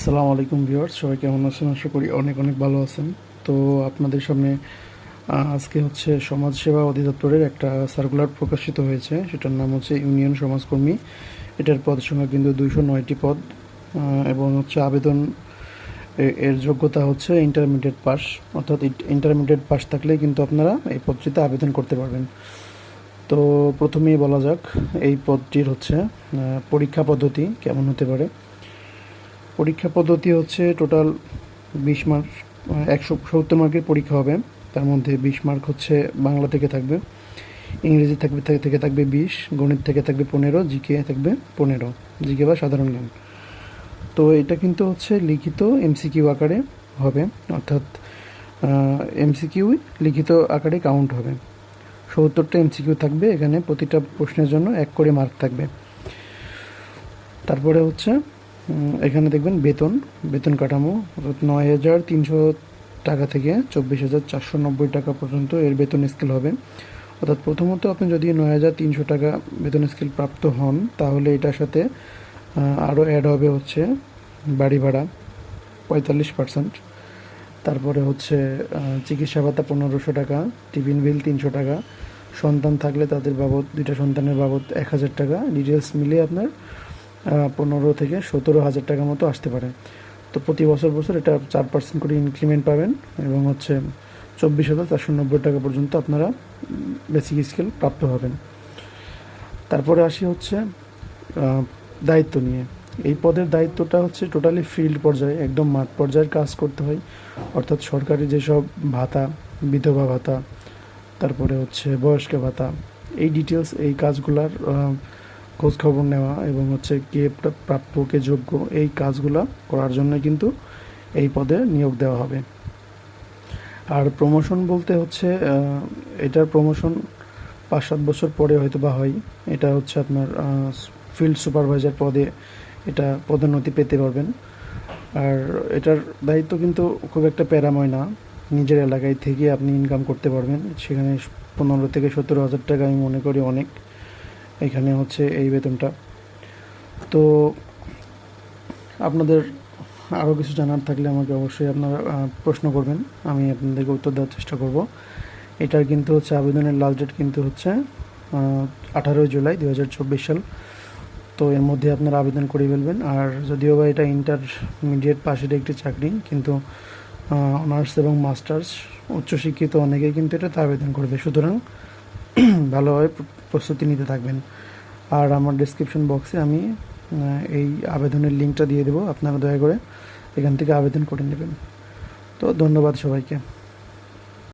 আসসালামু আলাইকুম ভিউয়ার্স, সবাই কেমন আছেন? আশা করি অনেক অনেক ভালো আছেন। তো আপনাদের সামনে আজকে হচ্ছে সমাজসেবা অধিদপ্তরের একটা সার্কুলার প্রকাশিত হয়েছে। সেটার নাম হচ্ছে ইউনিয়ন সমাজকর্মী। এটার পদ সংখ্যা কিন্তু দুইশো নয়টি পদ এবং হচ্ছে আবেদন এর যোগ্যতা হচ্ছে ইন্টারমিডিয়েট পাস অর্থাৎ ইন্টারমিডিয়েট পাস থাকলেই কিন্তু আপনারা এই পদটিতে আবেদন করতে পারবেন। তো প্রথমেই বলা যাক, এই পদটির হচ্ছে পরীক্ষা পদ্ধতি কেমন হতে পারে। পরীক্ষা পদ্ধতি হচ্ছে টোটাল বিশ মার্ক একশো সত্তর মার্কের পরীক্ষা হবে। তার মধ্যে বিশ মার্ক হচ্ছে বাংলা থেকে থাকবে, ইংরেজি থাকবে থেকে থেকে থাকবে বিশ, গণিত থেকে থাকবে পনেরো, জিকে থাকবে পনেরো। জিকে বা সাধারণ জ্ঞান। তো এটা কিন্তু হচ্ছে লিখিত এমসিকিউ আকারে হবে, অর্থাৎ এমসিকিউ লিখিত আকারে কাউন্ট হবে। সত্তরটা এমসিকিউ থাকবে, এখানে প্রতিটা প্রশ্নের জন্য এক করে মার্ক থাকবে। তারপরে হচ্ছে এখানে দেখবেন বেতন বেতন কাঠামো, অর্থাৎ নয় হাজার তিনশো টাকা থেকে চব্বিশ হাজার চারশো নব্বই টাকা পর্যন্ত এর বেতন স্কেল হবে। অর্থাৎ প্রথমত আপনি যদি নয় হাজার তিনশো টাকা বেতন স্কেল প্রাপ্ত হন, তাহলে এটার সাথে আরও অ্যাড হবে হচ্ছে বাড়ি ভাড়া পঁয়তাল্লিশ পার্সেন্ট তারপরে হচ্ছে চিকিৎসা ভাতা পনেরোশো টাকা, টিফিন বিল তিনশো টাকা। সন্তান থাকলে তাদের বাবদ, দুইটা সন্তানের বাবদ এক হাজার টাকা। ডিটেলস মিলিয়ে আপনার পনেরো থেকে সতেরো হাজার টাকা মতো আসতে পারে। তো প্রতি বছর বছর এটা চার পার্সেন্ট করে ইনক্রিমেন্ট পাবেন এবং হচ্ছে চব্বিশ হাজার চারশো নব্বই টাকা পর্যন্ত আপনারা বেসিক স্কেল প্রাপ্ত হবেন। তারপরে আসি হচ্ছে দায়িত্ব নিয়ে। এই পদের দায়িত্বটা হচ্ছে টোটালি ফিল্ড পর্যায়ে, একদম মাঠ পর্যায়ের কাজ করতে হয়। অর্থাৎ সরকারি যেসব ভাতা, বিধবা ভাতা, তারপরে হচ্ছে বয়স্ক ভাতা, এই ডিটেলস এই কাজগুলার খোঁজ খবর নেওয়া এবং হচ্ছে কে প্রা- প্রাপ্য কে যোগ্য এই কাজগুলো করার জন্য কিন্তু এই পদে নিয়োগ দেওয়া হবে। আর প্রমোশন বলতে হচ্ছে এটার প্রমোশন পাঁচ সাত বছর পরে হয়তো বা হয়। এটা হচ্ছে আপনার ফিল্ড সুপারভাইজার পদে এটা পদোন্নতি পেতে পারবেন। আর এটার দায়িত্ব কিন্তু খুব একটা প্যারাময় না। নিজের এলাকায় থেকে আপনি ইনকাম করতে পারবেন। সেখানে পনেরো থেকে সতেরো হাজার টাকা আমি মনে করি অনেক। এখানে হচ্ছে এই বেতনটা। তো আপনাদের আরও কিছু জানার থাকলে আমাকে অবশ্যই আপনারা প্রশ্ন করবেন। আমি আপনাদেরকে উত্তর দেওয়ার চেষ্টা করব। এটার কিন্তু হচ্ছে আবেদনের লাস্ট ডেট কিন্তু হচ্ছে আঠারোই জুলাই দু হাজার চব্বিশ সাল। তো এর মধ্যে আপনারা আবেদন করে ফেলবেন। আর যদিও বা এটা ইন্টারমিডিয়েট পাশের একটি চাকরি, কিন্তু অনার্স এবং মাস্টার্স, উচ্চশিক্ষিত অনেকেই কিন্তু এটাতে আবেদন করবে। সুতরাং, ভালোভাবে প্রস্তুতি নিতে থাকবেন। আর আমার ডিসক্রিপশন বক্সে আমি এই আবেদনের লিঙ্কটা দিয়ে দেবো, আপনারা দয়া করে এখান থেকে আবেদন করে নেবেন। তো ধন্যবাদ সবাইকে।